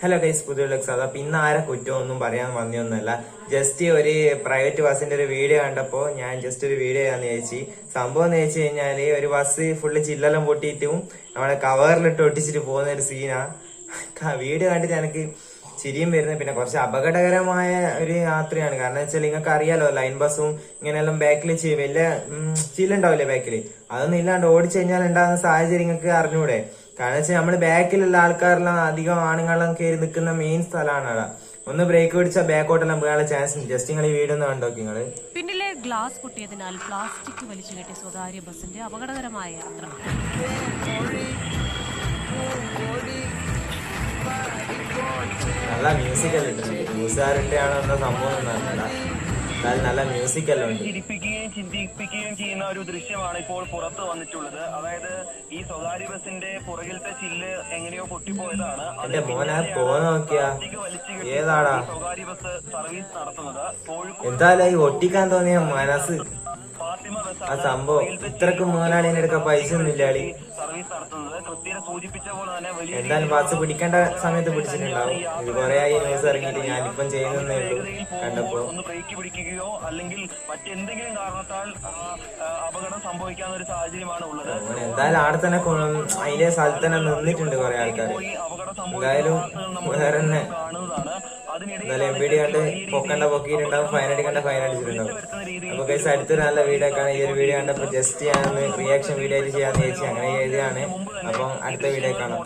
Hello guys പുതിയ lux അപ്പൊ ഇന്ന് ആരെ കുറ്റമൊന്നും പറയാൻ വന്നൊന്നുമല്ല ജസ്റ്റ് ഒരു പ്രൈവറ്റ് ബസ്സിന്റെ ഒരു വീഡിയോ കണ്ടപ്പോ ഞാൻ ജസ്റ്റ് ഒരു വീഡിയോ ചെയ്യാന്ന് ചോദിച്ചു സംഭവം എന്ന് വെച്ച് കഴിഞ്ഞാൽ ഒരു ബസ് ഫുള്ള് ചില്ലെല്ലാം പൊട്ടിയിട്ടും നമ്മളെ കവറിലിട്ട് ഒട്ടിച്ചിട്ട് പോകുന്ന ഒരു സീനാ വീഡിയോ കണ്ടിട്ട് എനിക്ക് ചിരിയും വരുന്നത് പിന്നെ കുറച്ച് അപകടകരമായ ഒരു യാത്രയാണ്. കാരണം വെച്ചാൽ നിങ്ങൾക്ക് അറിയാലോ ലൈൻ ബസ്സും ഇങ്ങനെയെല്ലാം ബാക്കിൽ വലിയ ചില്ലുണ്ടാവില്ലേ ബാക്കിൽ അതൊന്നും ഇല്ലാണ്ട് ഓടിച്ചു കഴിഞ്ഞാൽ ഉണ്ടാകുന്ന സാഹചര്യം നിങ്ങൾക്ക് അറിഞ്ഞൂടെ? കാരണം വെച്ചാൽ നമ്മുടെ ബാക്കിലുള്ള ആൾക്കാരെല്ലാം അധികം ആണുങ്ങളെല്ലാം കയറി നിൽക്കുന്ന മെയിൻ സ്ഥലമാണ് അവിടെ. ഒന്ന് ബ്രേക്ക് പിടിച്ചാൽ ബാക്കോട്ടെല്ലാം പോകാനുള്ള ചാൻസ് ഉണ്ട്. ജസ്റ്റ് നിങ്ങൾ ഈ വീഡിയോ ഒന്ന് കണ്ടോ നിങ്ങൾ പിന്നിലെ ഗ്ലാസ് പൊട്ടിയതിനാൽ പ്ലാസ്റ്റിക് വലിച്ചു കെട്ടിയ സ്വകാര്യ ബസിന്റെ അപകടകരമായ യാത്ര. നല്ല മ്യൂസിക് അല്ലേ ഉണ്ട് ന്യൂസുകാരുടെ ആണോ എന്ന സംഭവം ഒന്നും നല്ല മ്യൂസിക് എല്ലാം ഉണ്ട് ചിരിപ്പിക്കുകയും ചിന്തിപ്പിക്കുകയും ചെയ്യുന്ന ഒരു ദൃശ്യമാണ് ഇപ്പോൾ പുറത്ത് വന്നിട്ടുള്ളത്. അതായത് ഈ സ്വകാര്യ ബസിന്റെ പുറകിലത്തെ ചില്ല് എങ്ങനെയോ പൊട്ടിപ്പോയതാണ്. എന്റെ മോനെ പോകാൻ ഏതാടാ? സ്വകാര്യ ബസ് സർവീസ് നടത്തുന്നത്? എന്തായാലും ഈ ഒട്ടിക്കാൻ തോന്നിയ മനസ്സ്. ആ സംഭവം. ഇത്രക്ക് മുതലാളിന്റെ അടുക്ക പൈസ ഒന്നും ഇല്ലാളി സർവീസ് നടത്തുന്നത് കൃത്യത സൂചിപ്പിച്ച പോലെ തന്നെ വലിയ എന്തായാലും ബസ് പിടിക്കേണ്ട സമയത്ത് പിടിച്ചിട്ടുണ്ടാവും. ഇത് കൊറേ ആയി ന്യൂസ് ഇറങ്ങിയിട്ട് ഞാനിപ്പം ചെയ്യുന്നേ ഉള്ളൂ. കണ്ടപ്പോ. ഒന്ന് ബ്രേക്ക് പിടിക്കുകയോ അല്ലെങ്കിൽ മറ്റെന്തെങ്കിലും കാരണത്താൽ അപകടം സംഭവിക്കാവുന്ന ഒരു സാഹചര്യമാണ് ഉള്ളത്. ഓൻ എന്തായാലും ആടെ തന്നെ കൊ- അതിന്റെ സ്ഥലത്ത് തന്നെ നിന്നിട്ടുണ്ട് കൊറേ ആൾക്കാർ എന്തായാലും വേറെ തന്നെ. കാണുന്നതാണ്. എന്തായാലും എം പി ഡി കണ്ട് പൊക്കണ്ട പൊക്കിയിട്ടുണ്ടാവും ഫൈൻ കണ്ട ഫൈൻ അടിച്ചിട്ടുണ്ടാവും. അപ്പൊ കൈസ് അടുത്തൊരു നല്ല വീഡിയോ ഒക്കെ ഈ ഒരു വീഡിയോ കണ്ടപ്പോ ജസ്റ്റ് ഞാൻ റിയാക്ഷൻ വീഡിയോ ആയിട്ട് ചെയ്യാന്ന് ചേച്ചി അങ്ങനെ ചെയ്തതാണ് അപ്പം അടുത്ത വീഡിയോ കാണാം.